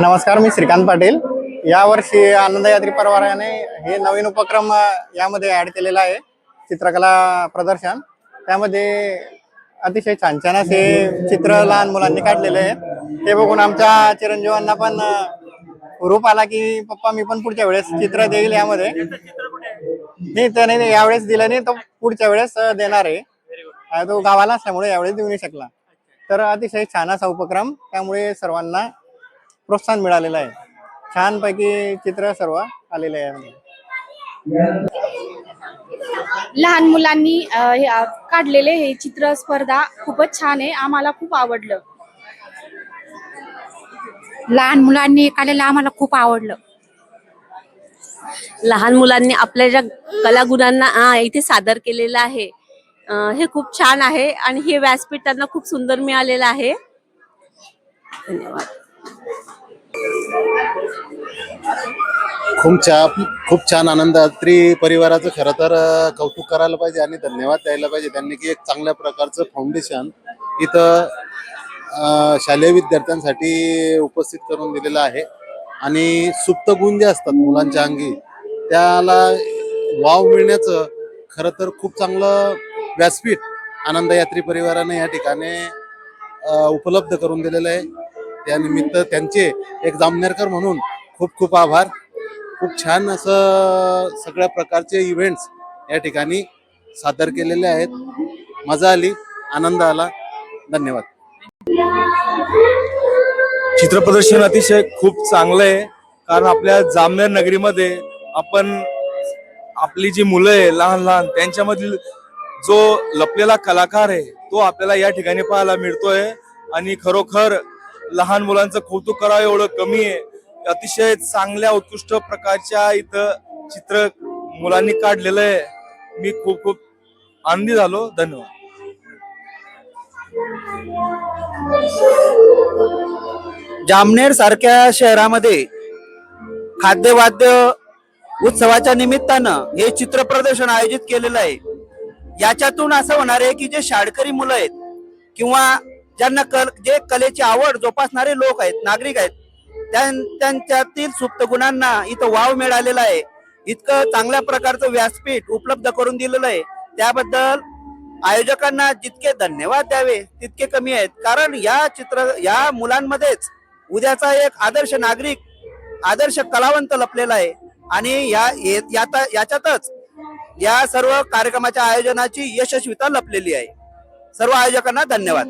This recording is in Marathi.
नमस्कार मी श्रीकांत पाटील. यावर्षी आनंद यात्री परिवाराने हे नवीन उपक्रम यामध्ये ऍड केलेला आहे चित्रकला प्रदर्शन. त्यामध्ये अतिशय छान छान असे चित्र लहान मुलांनी काढलेले आहे ते बघून आमच्या चिरंजीवांना पण रूप आला की पप्पा मी पण पुढच्या वेळेस चित्र देईल यामध्ये. नाही त्याने यावेळेस दिलं नाही तो पुढच्या वेळेस देणार आहे. तो गावाला असल्यामुळे यावेळेस देऊ नाही शकला. तर अतिशय छान असा उपक्रम. त्यामुळे सर्वांना प्रोत्साहन मिळालेलं आहे. छानपैकी चित्र सर्व आलेले आहे लहान मुलांनी हे, काढलेले हे चित्र स्पर्धा खूपच छान आहे. आम्हाला खूप आवडलं. लहान मुलांनी काढलेलं आम्हाला खूप आवडलं. लहान मुलांनी आपल्या ज्या कलागुणांना आ, इथे सादर केलेलं आहे हे खूप छान आहे आणि हे व्यासपीठ त्यांना खूप सुंदर मिळालेलं आहे. धन्यवाद. खूप छान खूप छान आनंदात्री परिवाराचं खरं तर कौतुक करायला पाहिजे आणि धन्यवाद द्यायला पाहिजे. त्यांनी की एक चांगल्या प्रकारचं फाउंडेशन इथं शालेय विद्यार्थ्यांसाठी उपस्थित करून दिलेलं आहे. आणि सुप्त गुण जे असतात मुलांच्या अंगी त्याला वाव मिळण्याचं खरं तर खूप चांगलं व्यासपीठ आनंद यात्री परिवाराने या ठिकाणी उपलब्ध करून दिलेलं आहे. त्यानिमित्त त्यांचे एक जामनेरकर म्हणून खूप खूप आभार. खूप छान असं सगळ्या प्रकारचे इव्हेंट्स या ठिकाणी सादर केलेले आहेत. मजा आली आनंद आला. धन्यवाद. चित्रप्रदर्शन अतिशय खूप चांगलं आहे. कारण आपल्या जामनेर नगरीमध्ये आपण आपली जी मुलं आहे लहान लहान त्यांच्यामधील जो लपलेला कलाकार आहे तो आपल्याला या ठिकाणी पाहायला मिळतोय. आणि खरोखर लहान मुलांचं कौतुक करावं एवढं कमी आहे. अतिशय चांगल्या उत्कृष्ट प्रकारच्या इथं चित्र मुलांनी काढलेलं आहे. मी खूप खूप आनंदी झालो. धन्यवाद. जामनेर सारख्या शहरामध्ये खाद्यवाद्य उत्सवाच्या निमित्तानं हे चित्र प्रदर्शन आयोजित केलेलं आहे. याच्यातून असं होणार आहे की जे शाळकरी मुलं आहेत किंवा ज्यांना कल जे कलेची आवड जोपासणारे लोक आहेत नागरिक आहेत त्यां- त्यांच्यातील सुप्त गुणांना इथं वाव मिळालेला आहे. इतकं चांगल्या प्रकारचं व्यासपीठ उपलब्ध करून दिलेलं आहे. त्याबद्दल आयोजकांना जितके धन्यवाद द्यावे तितके कमी आहेत. कारण या चित्र या मुलांमध्येच उद्याचा एक आदर्श नागरिक आदर्श कलावंत लपलेला आहे. आणि या ये- याता- याच्यातच या सर्व कार्यक्रमाच्या आयोजनाची यशस्वीता लपलेली आहे. सर्व आयोजकांना धन्यवाद.